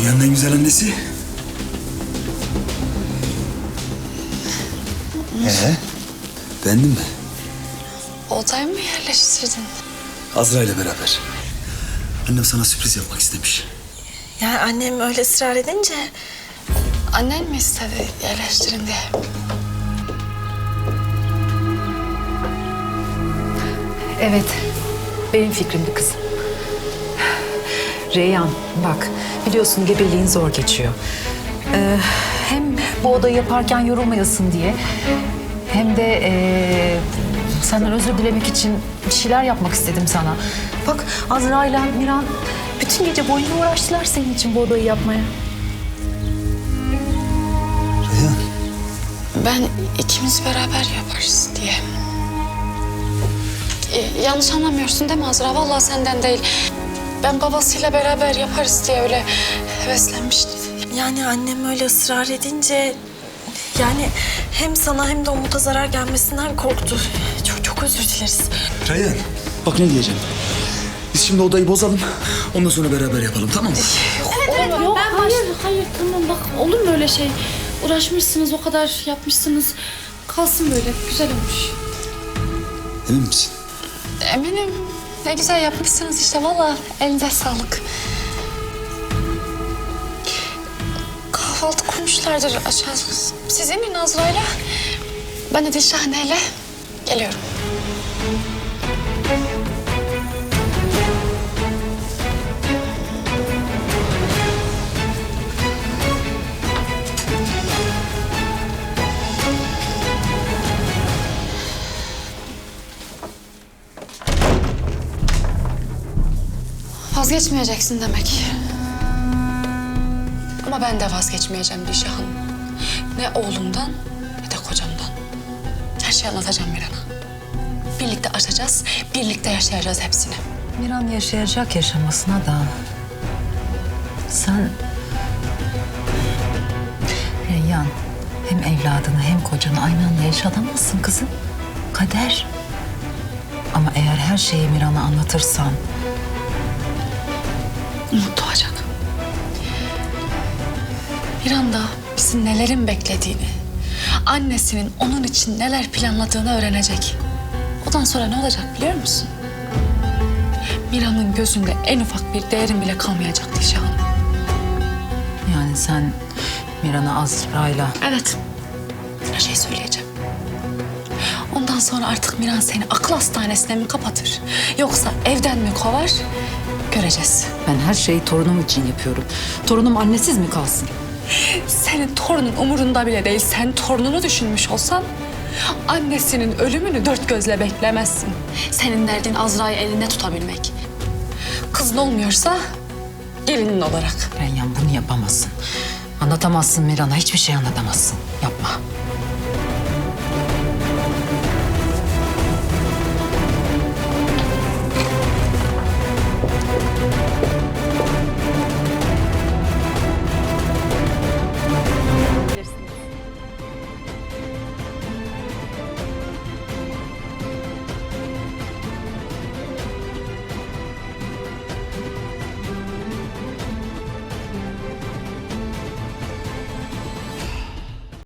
Dünyanın en güzel annesi. Ee, beğendin mi? Odaya mı yerleştirdin? Azra ile beraber. Annem sana sürpriz yapmak istemiş. Yani annem öyle ısrar edince... Annen mi istedi yerleştirin diye? Evet, benim fikrimdi kızım. Reyhan, bak biliyorsun gebeliğin zor geçiyor. Ee, hem bu odayı yaparken yorulmayasın diye... ...hem de ee, senden özür dilemek için bir şeyler yapmak istedim sana. Bak Azra ile Miran bütün gece boyunca uğraştılar senin için bu odayı yapmaya. Reyhan. Ben ikimiz beraber yaparız diye. Ee, yanlış anlamıyorsun değil mi Azra? Vallahi senden değil. Ben babasıyla beraber yaparız diye öyle heveslenmiştim. Yani annem öyle ısrar edince... Yani hem sana hem de Umut'a zarar gelmesinden korktu. Çok çok özür dileriz. Reyhan. Bak ne diyeceğim. Biz şimdi odayı bozalım. Ondan sonra beraber yapalım tamam mı? Yok hayır hayır tamam bak olur mu öyle şey? Uğraşmışsınız o kadar yapmışsınız. Kalsın böyle güzel olmuş. Emin misin? Eminim ne güzel yapmışsınız işte. Vallahi elinize sağlık. Kahvaltı kurmuşlardır aşağı. Siz inin Azra'yla. Ben de Dilşahane'yle geliyorum. Vazgeçmeyeceksin demek. Ama ben de vazgeçmeyeceğim Hanım. Ne oğlumdan ne de kocamdan. Her şeyi anlatacağım Miran'a. Birlikte aşacağız, birlikte yaşayacağız hepsini. Miran yaşayacak yaşamasına da sen Reyyan hem evladını hem kocanı aynı anda yaşatamazsın kızım. Kader. Ama eğer her şeyi Miran'a anlatırsan Umut doğacak. Miran da bizim nelerin beklediğini, annesinin onun için neler planladığını öğrenecek. Ondan sonra ne olacak biliyor musun? Miran'ın gözünde en ufak bir değerin bile kalmayacak Dilşah Hanım. yani sen Miran'a Azra'yla Evet. Her şey söyleyeceğim. Ondan sonra artık Miran seni akıl hastanesine mi kapatır? Yoksa evden mi kovar? Göreceğiz. ben her şeyi torunum için yapıyorum. Torunum annesiz mi kalsın? Senin torunun umurunda bile değil. Sen torununu düşünmüş olsan annesinin ölümünü dört gözle beklemezsin. Senin derdin Azra'yı elinde tutabilmek. Kızın olmuyorsa gelinin olarak. Reyyan bunu yapamazsın. Anlatamazsın Miran'a hiçbir şey anlatamazsın. Yapma.